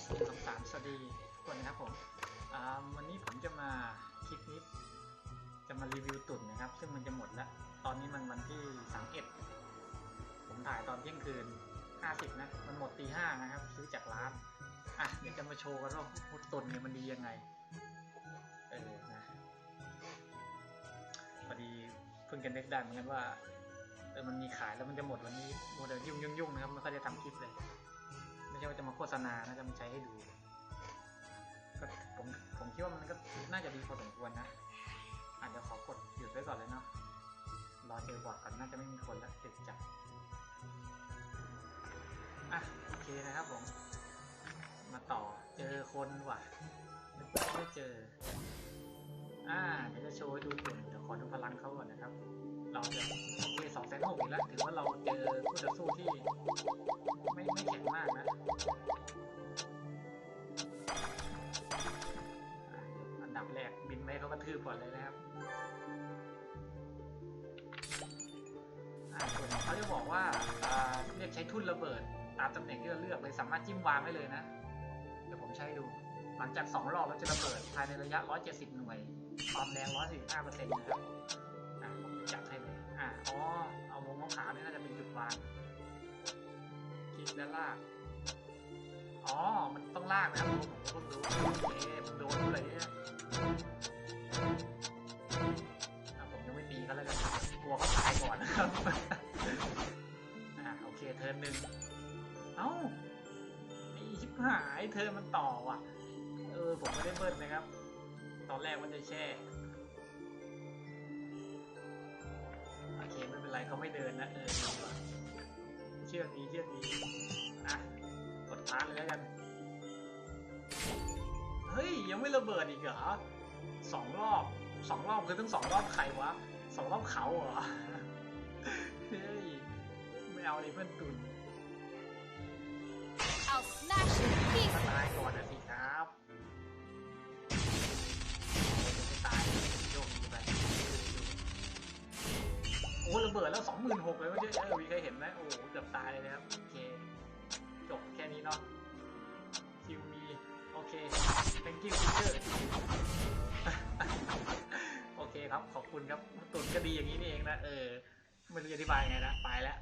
S สองสามสวัสดีทุกคนนะครับผมวันนี้ผมจะมาคลิปนี้จะมารีวิวตุ่นนะครับ ซึ่งมันจะหมดแล้ว ตอนนี้มันวันที่สามเอ็ดผมถ่ายตอนเที่ยงคืนห้าสิบนะ มันหมดตีห้านะครับ ซื้อจากร้านอะเดี๋ยวจะมาโชว์กันว่าตุ่นเนี่ยมันดียังไงเออนะพอดีเพิ่งกันนึกได้เหมือนกันว่าเออมันมีขายแล้วมันจะหมดวันนี้โมเดลยุ่งยุ่งยุ่งๆนะครับมันก็จะทำคลิปเลย ไม่ใช่ว่าจะมาโฆษณานะจะมาใช้ให้ดูก็ผมผมคิดว่ามันก็น่าจะดีพอสมควรนะอาจจะขอกดหยุดไว้ก่อนเลยเนาะรอเจอบอดก่อนน่าจะไม่มีคนแล้วติดจับอะโอเคนะครับผมมาต่อเจอคนว่ะไม่เจอ อ่าเดี๋ยวจะโชว์ดูตุ่นเดี๋ยวขอดูพลังเขาก่อนนะครับรอเคสองแส นหกอีกแล้วถือว่าเราเจอคู่ต่อสู้ที่ไม่ไม่แข็งมากนะอันดับแรกบินไม่เขากระทืบก่อนเลยนะครับเขาจะบอกว่าเรียกใช้ทุ่นระเบิดตามตำแหน่งที่เราเลือกเลยสามารถจิ้มวางได้เลยนะ เดี๋ยวผมใช้ดู หลังจาก 2 รอบแล้วจะระเบิดภายในระยะ 170 หน่วย ความแรง 145%นะครับอะผมจัด ให้เลยอะอ๋อ เอาวงขาวนี่น่าจะเป็นจุดวาง คลิกและลาก อ๋อ มันต้องลากนะครับผมก็รู้โอเคผมโดนเลยเนี่ยอะผมยังไม่ตีเขาแล้วกันกลัวเขาตายก่อนนะครับอะโอเคเทิร์นหนึ่งเอ้าไอชิบหายเทิร์นมันต่อว่ะ เออ ผมไม่ได้เบิ้ลนะครับ ตอนแรกมันจะแช่ ไม่เดินนะเออเชื่อดีเชื่อดีอะกดพาร์ทเลยแล้วกัน เฮ้ย ยังไม่ระเบิดอีกเหรอสองรอบสองรอบคือต้องสองรอบใครวะสองรอบเขาเหรอ เฮ้ย ไม่เอาเลยเพื่อนตุน I'll smash ระเบิดแล้วสองหมื่นหกเลยไม่ใช่เออมีใครเห็นไหมโอ้โหเกือบตายเลยนะครับโอเคจบแค่นี้เนาะคิวมีโอเค thank you teacher โอเคครับขอบคุณครับตุ่นก็ดีอย่างนี้นี่เองนะเออไม่รู้จะอธิบายยังไงนะไปแล้ว